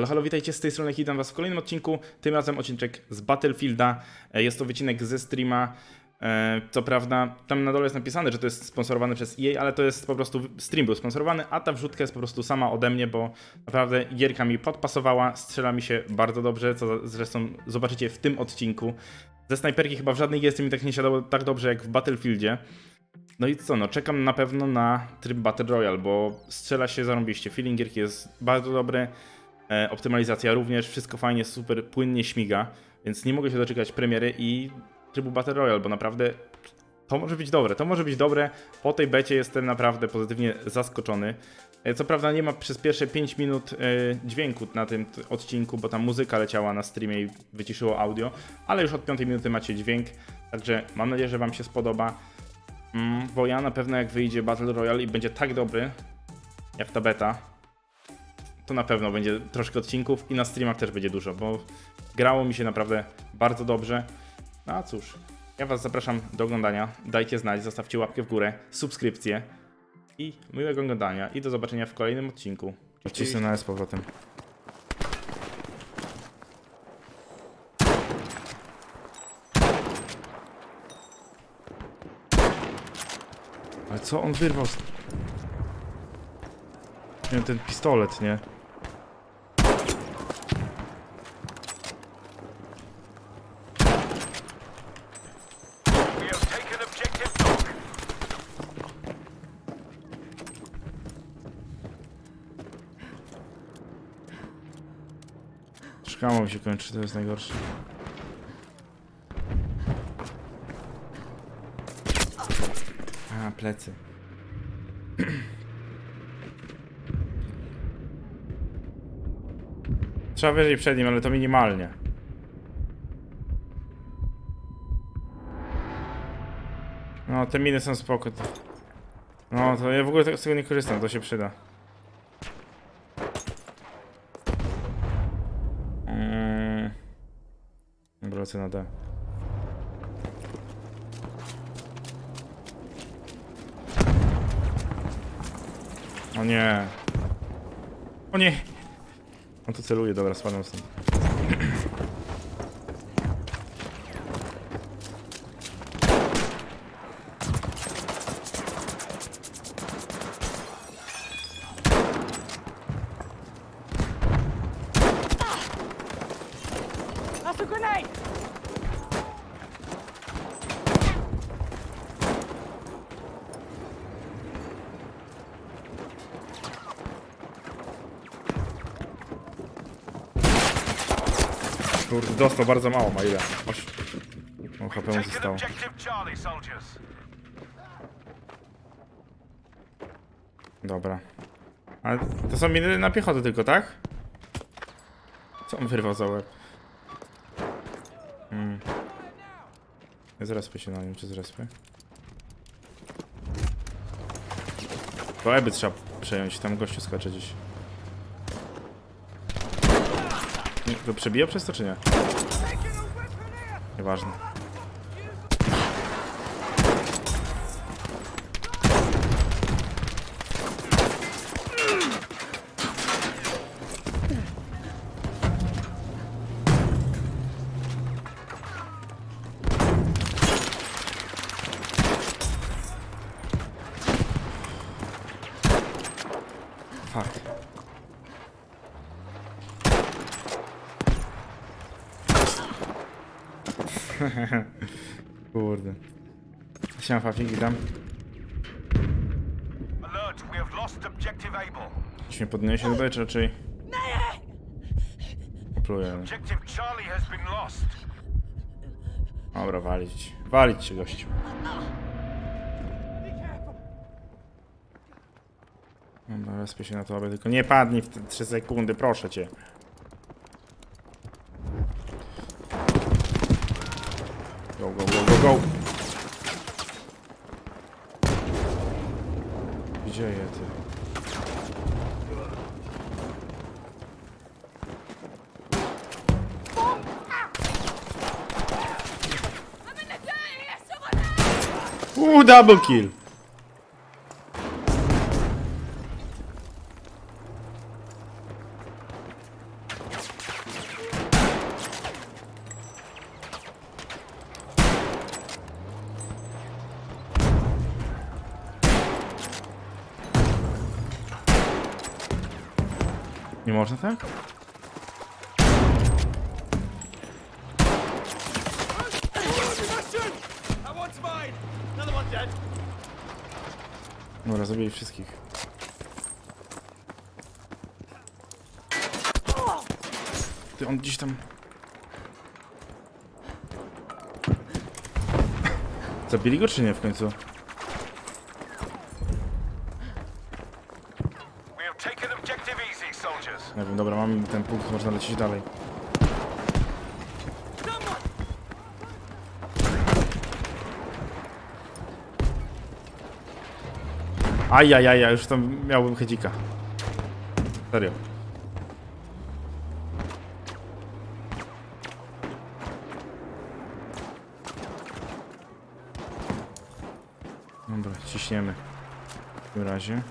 Halo, halo, witajcie z tej strony, witam was w kolejnym odcinku, tym razem odcinek z Battlefielda, E, jest to wycinek ze streama, E, co prawda tam na dole jest napisane, że to jest sponsorowane przez EA, ale to jest po prostu, stream był sponsorowany, a ta wrzutka jest po prostu sama ode mnie, bo naprawdę gierka mi podpasowała, strzela mi się bardzo dobrze, co zresztą zobaczycie w tym odcinku. Ze snajperki chyba w żadnej gierce mi tak nie siadało tak dobrze jak w Battlefieldzie. No i co, no czekam na pewno na tryb Battle Royale, bo strzela się zarąbiście, feeling gierki jest bardzo dobry, optymalizacja również, wszystko fajnie, super płynnie śmiga, więc nie mogę się doczekać premiery i trybu Battle Royale, bo naprawdę to może być dobre, to może być dobre, po tej becie jestem naprawdę pozytywnie zaskoczony. E, Co prawda nie ma przez pierwsze 5 minut e, dźwięku na tym odcinku, bo tam muzyka leciała na streamie i wyciszyło audio, ale już od 5 minuty macie dźwięk, także mam nadzieję, że wam się spodoba. Mm, bo ja na pewno jak wyjdzie Battle Royale i będzie tak dobry, jak ta beta, to na pewno będzie troszkę odcinków i na streamach też będzie dużo, bo grało mi się naprawdę bardzo dobrze. No a cóż, ja was zapraszam do oglądania, dajcie znać, zostawcie łapkę w górę, subskrypcję i miłego oglądania i do zobaczenia w kolejnym odcinku. Odcisnę na z powrotem. Ale co on wyrwał? z- wiem, ten pistolet, nie? We have taken objective dog. Szkamo się kończy, to jest najgorsze. A, plecy. Trzeba wyżej przed nim, ale to minimalnie. No, te miny są spoko. No, to ja w ogóle z tego nie korzystam, to się przyda. Lecę na D. O nie. O nie. On tu celuje, dobra, spadam stąd. Kurde, dostał bardzo mało, ma ile? Oś... O, HP mu zostało. Dobra. Ale to są miny na piechotę tylko, tak? Co on wyrwał za łeb? Hmm. Zrespy się na nim, czy zrespy? To eby trzeba przejąć, tam gościu skacze gdzieś. Nie, To przebija przez to, czy nie? Nieważne. Fuck. Kurde. Siema Fafik, witam. Alert, we have lost objective Able. Czy mnie podniesie tutaj, czy raczej... Opluję. Objective Charlie has been lost. Dobra, walić. Walić się, gościu. Dobra, respię się na to, aby tylko nie padnij w te 3 sekundy, proszę cię. double kill. Nie można tak? Dobra, zabili wszystkich. Ty, on gdzieś tam... Zabili go czy nie w końcu? Nie wiem, dobra, mamy ten punkt, można lecieć dalej. Ajajaj, ja już tam miałbym hedzika. Serio. Dobra, ciśniemy. W tym razie.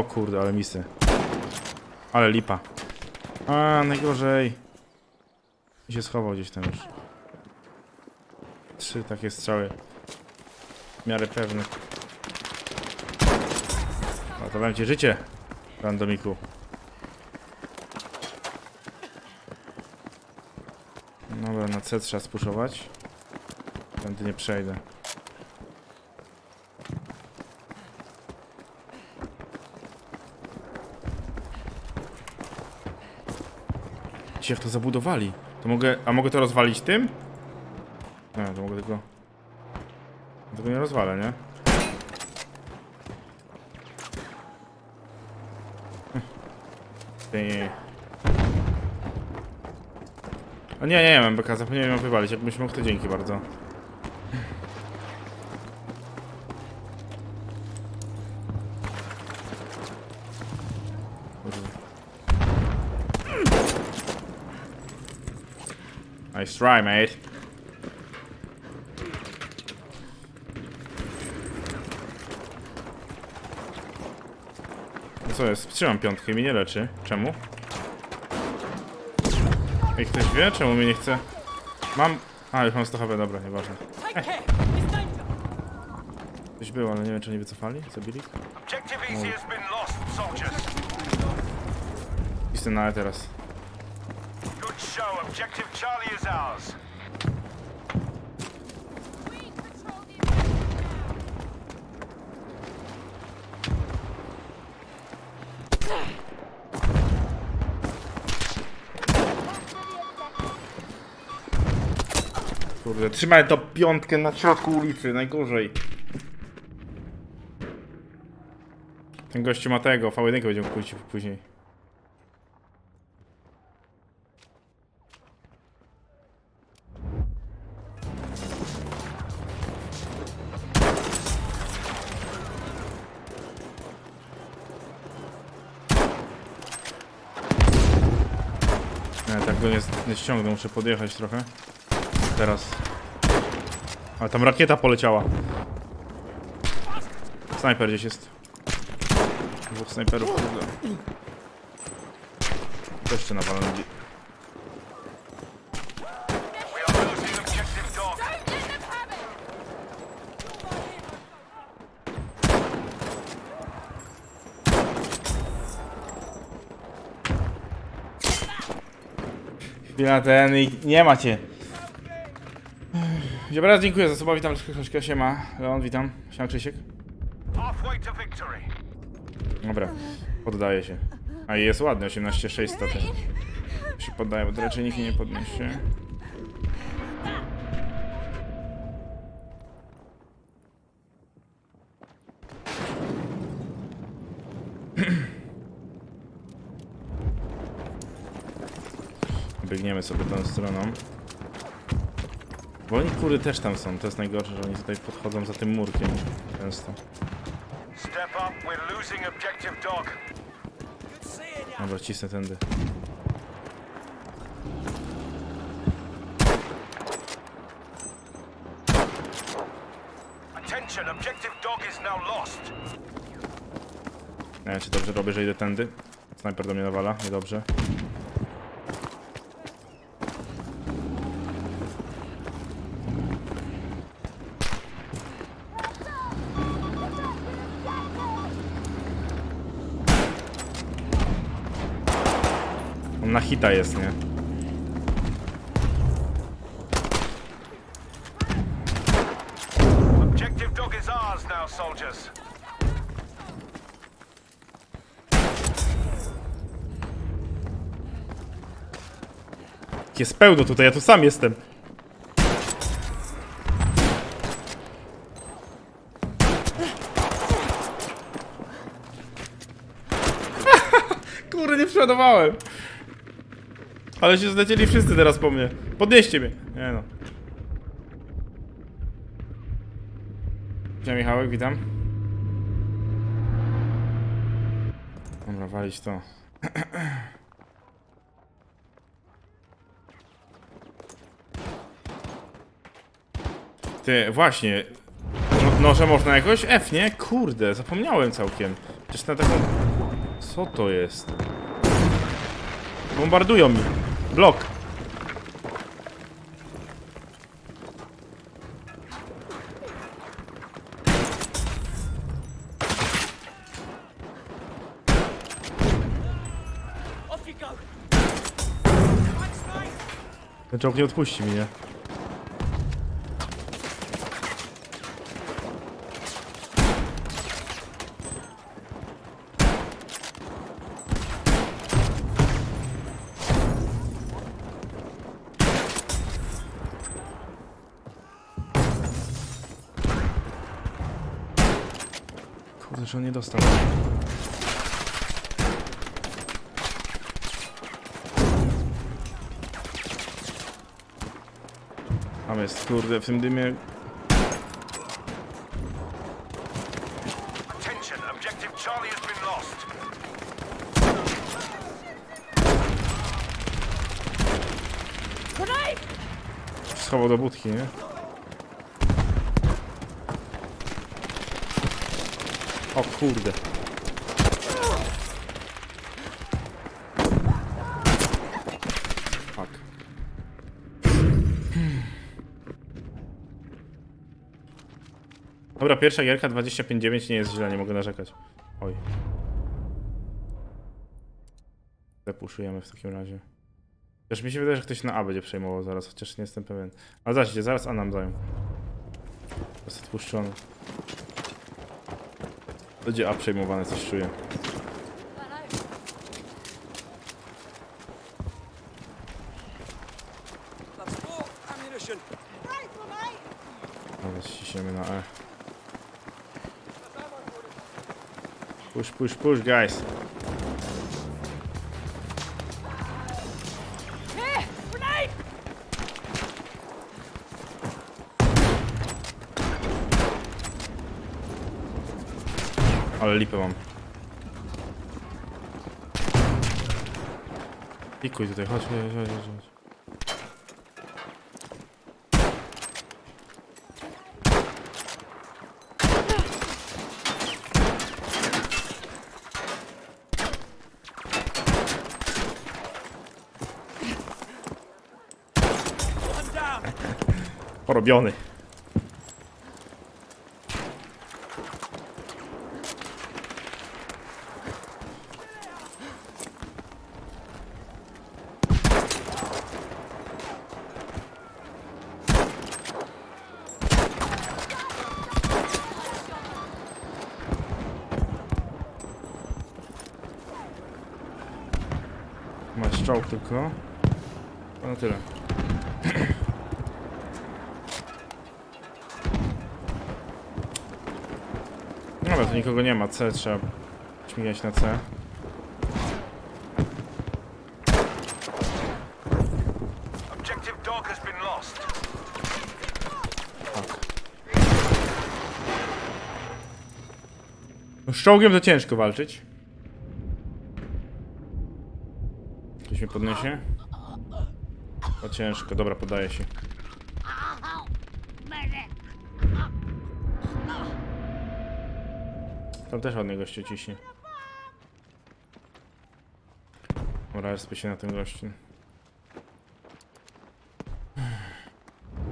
O kurde, ale misy. Ale lipa. A, najgorzej. I się schował gdzieś tam już. Trzy takie strzały. W miarę pewne. To będzie życie, randomiku. Dobra, na C trzeba spuszować. Tędy nie przejdę. Ci jak to zabudowali. To mogę. A mogę to rozwalić tym? Nie, to mogę tylko. Tego nie rozwalę, nie? Ty. O nie, nie, nie mam BK, zapomniałem ją wywalić. Jakbyś mógł, to dzięki bardzo. Nice try, mate. No co jest? Trzymam piątkę i mnie nie leczy. Czemu? Jak ktoś wie, czemu mnie nie chce? Mam... A, już mam 100 HP, dobra, nieważne. Coś było, ale nie wiem, czy nie wycofali? Zabili? Objective easy has been lost, soldiers. Jestem na E teraz. Objective Charlie is ours. Kurde, trzymaj to piątkę na środku ulicy, najgorzej. Ten gościu ma tego, V1 będzie mógł pójść później. Nie, ściągnę, muszę podjechać trochę. Teraz. Ale tam rakieta poleciała. Snajper gdzieś jest. Dwóch snajperów. Też jeszcze nawalony. Chwila ten i nie macie. Dobra, dziękuję za słowa, witam Krzyśka, siema. Leon, witam. Siema Krzysiek. Dobra, poddaję się. A i jest ładny, 18,6 staty. Się poddaję, bo to raczej nikt nie podniesie. Biegniemy sobie tą stroną. Bo oni kury też tam są, to jest najgorsze, że oni tutaj podchodzą za tym murkiem często. Step up. We're losing objective dog. Dobra, cisnę tędy. Attention. Objective dog is now lost. Nie wiem, czy dobrze robię, że idę tędy. Snajper do mnie nawala, niedobrze. Na hita jest, nie? Objective dog is ours now, soldiers. Jest pełno tutaj, ja tu sam jestem. Kurde, nie przeładowałem. Ale się zlecieli wszyscy teraz po mnie. Podnieście mnie. Nie no. Cześć Michałek, witam. Dobra, walić to. Ty, właśnie. No, noże można jakoś F, nie? Kurde, zapomniałem całkiem. Przecież na taką... Co to jest? Bombardują mi. Blok. Ten czołg nie odpuści mnie. Kurde, że on nie dostał. Tam jest, kurde, w tym dymie schował do budki, nie? O kurde. Fuck. Dobra, pierwsza gierka 25.9 nie jest źle, nie mogę narzekać. Oj. Zapuszujemy w takim razie. Też mi się wydaje, że ktoś na A będzie przejmował zaraz, chociaż nie jestem pewien. Ale zobaczcie, zaraz A nam dają. Jest odpuszczony. Będzie A przejmowane, coś czuję. Dobra, ściśniemy na E. Push, push, push, guys. Ale lipę mam. Pikuj tutaj, chodź, chodź, chodź, chodź. Porobiony. Masz czołg tylko. No na tyle. Dobra, tu nikogo nie ma. C trzeba śmigać na C. Objective dog has been lost. No z czołgiem to ciężko walczyć. Ktoś mnie podniesie? To ciężko, dobra, podaje się. Tam też ładnie gościu ciśnie. Dobra, respy się na tym gościu.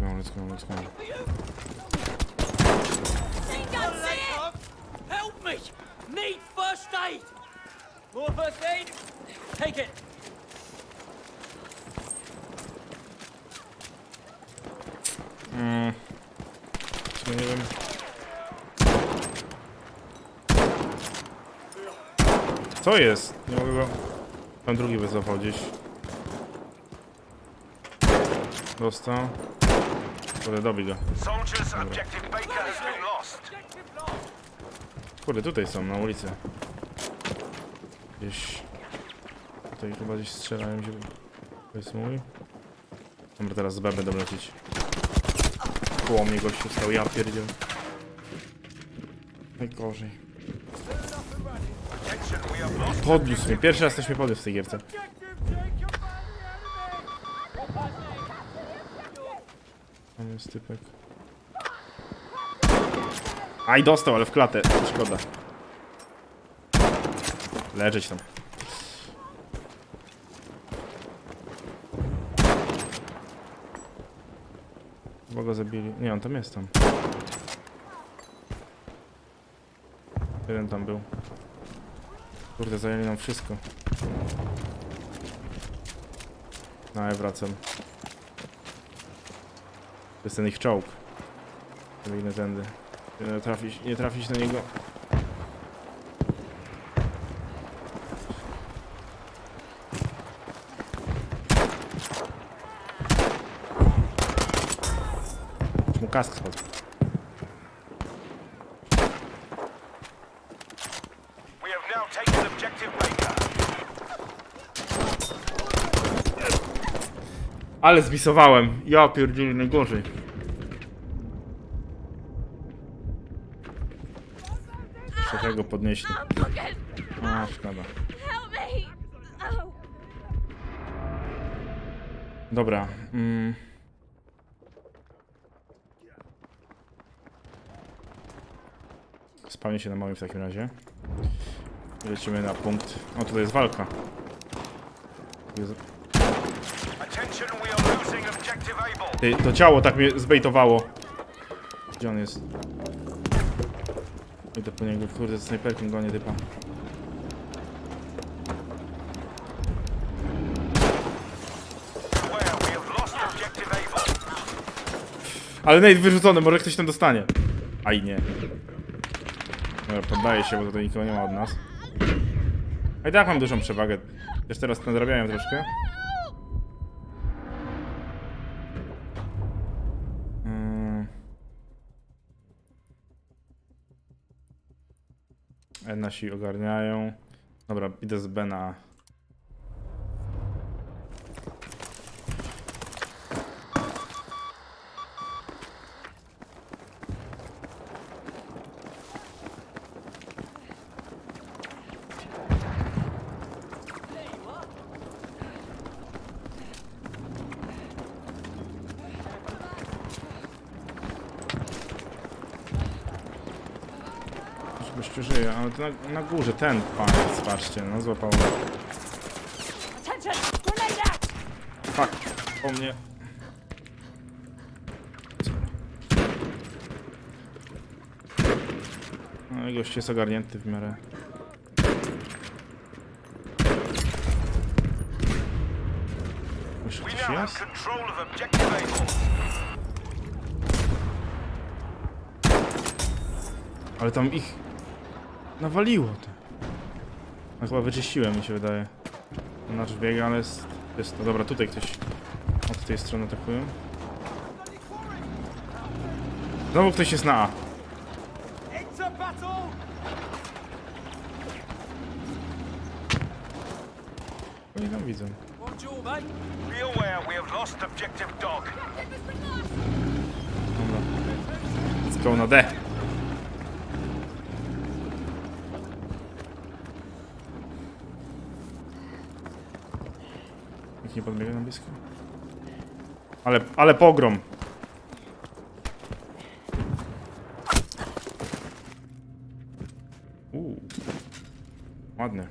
Go, let's go, let's go. Help me! Need first aid! More first aid? Take it. Co jest? Nie mogę go... Tam drugi wycofał gdzieś. Dostał. Kurde, dobij go. Kurde, tutaj są, na ulicy. Gdzieś... Tutaj chyba gdzieś strzelają się. To jest mój. Dobra, teraz z B będę lecieć. Koło mnie gościu stał, ja pierdziel. Najgorzej. Attention, we have lost. Podniósł mnie, pierwszy raz też mnie podniósł w tej gierce. Tam jest typek. Aj, dostał, ale w klatę. Szkoda. Leżeć tam. Chyba go zabili. Nie, on tam jest tam. Jeden tam był. Kurde, zajęli nam wszystko. No, ja wracam. To jest ten ich czołg. Biegnę tędy. Nie trafić, nie trafić na niego. Mu kask spadł. We have now taken objective Baker. Ale zbisowałem. Ja pierdzielę najgorzej. Jeszcze tego podnieśli. A, szkoda. Dobra. Mm. Spalnie się na małym w takim razie. Lecimy na punkt. O, tutaj jest walka Attention, we are losing objective Able. Ty, to ciało tak mnie zbejtowało. Gdzie on jest? Idę po niego, kurde, snajperką gonię typa. Ale Nate wyrzucony, może ktoś tam dostanie. Aj nie. Dobra, poddaję się, bo tutaj nikogo nie ma od nas. A i tak mam dużą przewagę. Też teraz nadrabiałem troszkę. Nasi ogarniają. Dobra, idę z B na... Gościu żyje, ale to na, na górze ten pan jest, patrzcie, no złapał! Fuck, po mnie. No i gość jest ogarnięty w miarę. Jeszcze jest? Ale tam ich nawaliło to. No chyba wyczyściłem mi się wydaje. Nasz biega, ale jest, jest to. Dobra, tutaj ktoś od tej strony atakują. Znowu ktoś jest na A. Oni tam widzą. Dobra. Let's go na D. Nie podbiega na blisko. Ale, ale pogrom. Uuu. Ładny.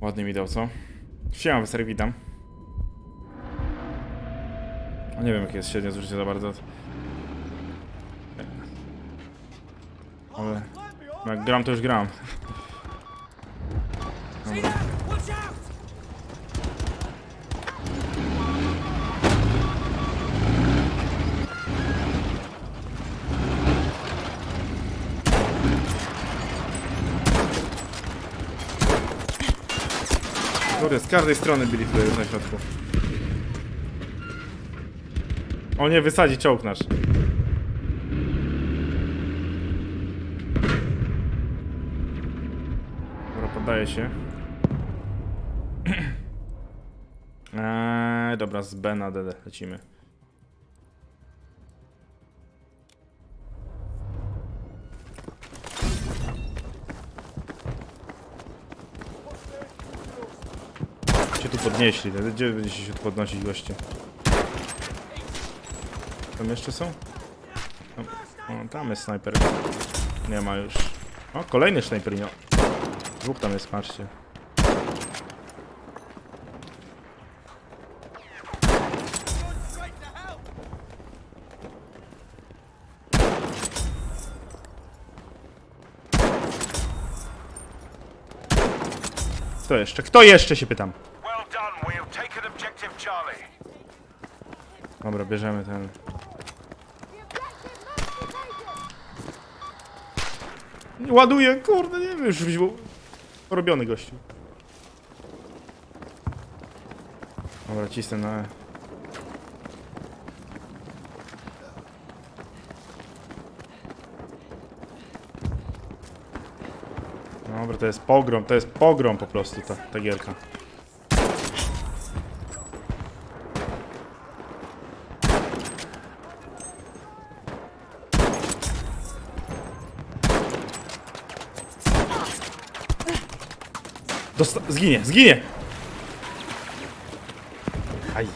Ładnie mi dał, co? Siema, Wesery, witam. Nie wiem, jakie jest średnie zużycie za bardzo. Ale jak gram, to już gram. Kurde, z każdej strony byli tutaj na środku. O nie, wysadzi czołg nasz. Dobra, poddaje się. Dobra, z B na DD lecimy. Cię tu podnieśli, gdzie będziecie się tu podnosić goście? Tam jeszcze są? O, tam jest snajper. Nie ma już. O, kolejny snajperino. Dwóch tam jest, patrzcie. Kto jeszcze? Kto jeszcze się pytam? Dobra, bierzemy ten. Ładuję, kurde, nie wiem, już był porobiony gościu. Dobra, cisnę na... Dobra, to jest pogrom, to jest pogrom po prostu ta, ta gierka. Dosta zginie, zginie! Aj.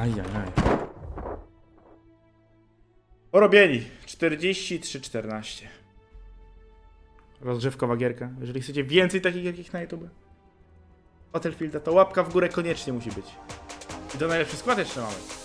Ajajaj. Porobieni. 43-14. Rozgrzewkowa gierka. Jeżeli chcecie więcej takich gierek na YouTube, Battlefielda, to łapka w górę koniecznie musi być. I to najlepszy skład jeszcze mamy.